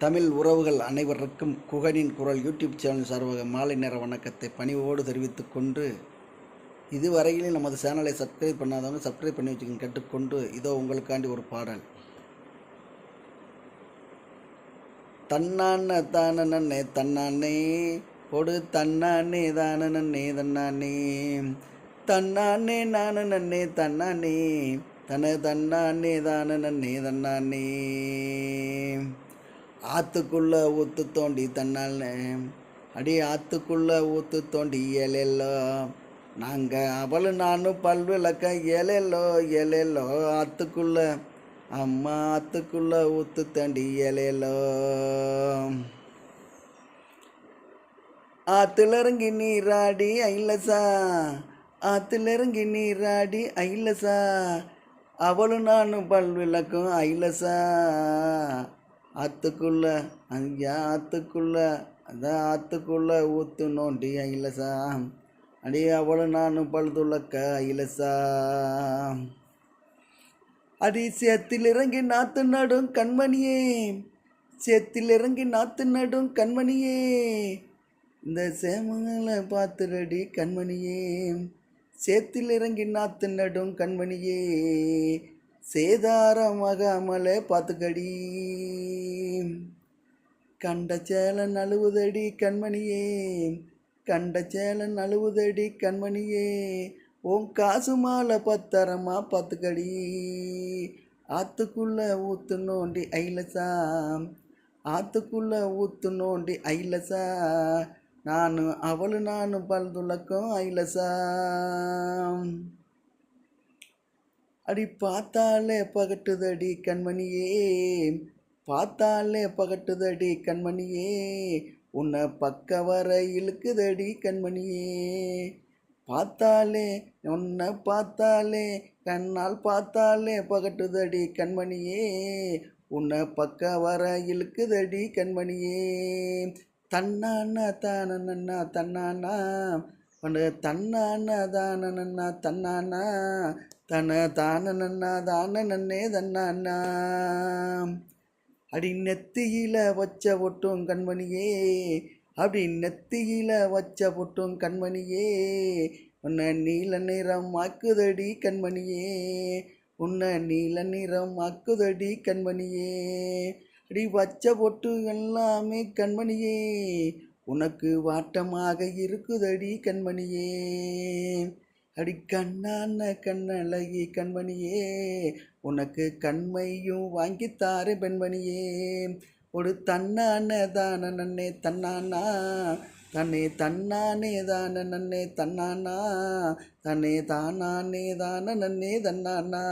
தமிழ் உறவுகள் அனைவருக்கும் குகனின் குரல் யூடியூப் சேனல் சார்பாக மாலை நேர வணக்கத்தை பணிவோடு தெரிவித்துக் கொண்டு இதுவரையிலும் நமது சேனலை சப்ஸ்கிரைப் பண்ணாதவங்க சப்ஸ்கிரைப் பண்ணி வச்சுக்கோங்க கேட்டுக்கொண்டு இதோ உங்களுக்காண்டி ஒரு பாடல். தன்னான தான நன்னே தன்னானே கொடு தன்னானே தான நன்னே தன்னானே தன்னானே நான நன்னே தன்னானே தன தன்னானே தான நன்னே தன்னானே ஆத்துக்குள்ள ஊத்து தோண்டி தன்னால. அடி ஆத்துக்குள்ள ஊத்து தோண்டி ஏலெல்லோ நாங்கள் அவளு நானும் பல்விளக்க ஏலெல்லோ ஏலெல்லோ ஆத்துக்குள்ள அம்மா ஆத்துக்குள்ள ஊத்து தோண்டி ஏலேலோ ஆற்றுல இறங்கி நீராடி ஐலசா. ஆற்றுல இறங்கி நீராடி ஐலசா. அவளும் நானும் பல்விளக்கும் ஐலசா. ஆற்றுக்குள்ள ஐயா ஆத்துக்குள்ள அதான் ஆற்றுக்குள்ள ஊத்து நோண்டி ஐலசா. அடி அவளும் நானும் பழுதுள்ளக்க ஐலசா. அடி சேத்தில் இறங்கி நாத்து நடும் கண்மணியே. சேத்தில் இறங்கி நாத்து நடும் கண்மணியே. இந்த சேமங்களை பார்த்துடடி கண்மணியே. சேத்தில் இறங்கி நாத்து நடும் கண்மணியே. சேதாரமாகாமலே பார்த்துக்கடி. கண்ட சேலன் அழுவுதடி கண்மணியே கண்ட சேலன் அழுவுதடி கண்மணியே உன் காசு மாலை பத்தரமா பார்த்துக்கடி ஆத்துக்குள்ள ஊத்து நோண்டி ஐலசா ஆத்துக்குள்ள ஊத்து நோண்டி ஐலசா நான் அவளு நானும் பல்துளக்கம் ஐலசா. அடி பார்த்தாலே பகட்டுதடி கண்மணியே பார்த்தாலே பகட்டுதடி கண்மணியே. உன்னை பக்க வர இழுக்குதடி கண்மணியே. பார்த்தாலே உன்னை பார்த்தாலே கண்ணால் பார்த்தாலே பகட்டுதடி கண்மணியே. உன்னை பக்க வர இழுக்குதடி கண்மணியே. தன்னானா தானண்ணா நன்னா தன்னானா உன்னை தன்னானா தானண்ணா நன்னா தன்னானா தன தான நன்னா தான நன்னே தன்னானா அடி நெத்தியில வச்ச ஒட்டும் கண்மணியே அப்படி நெத்தியில வச்ச பொட்டும் கண்மணியே உன்னை நீல நிறம் ஆக்குதடி கண்மணியே உன்னை நீல நிறம் ஆக்குதடி கண்மணியே அடி வச்ச பொட்டு எல்லாமே கண்மணியே உனக்கு வாட்டமாக இருக்குதடி கண்மணியே. அடி கண்ணான கண்ணழகி கண்மணியே உனக்கு கண்மையும் வாங்கித்தாரு பெண்மணியே. ஒரு தன்னான தான நன்னே தன்னானா தன்னே தன்னானே தான நன்னே தன்னானா தன்னே தானானே தான நன்னே தன்னானா.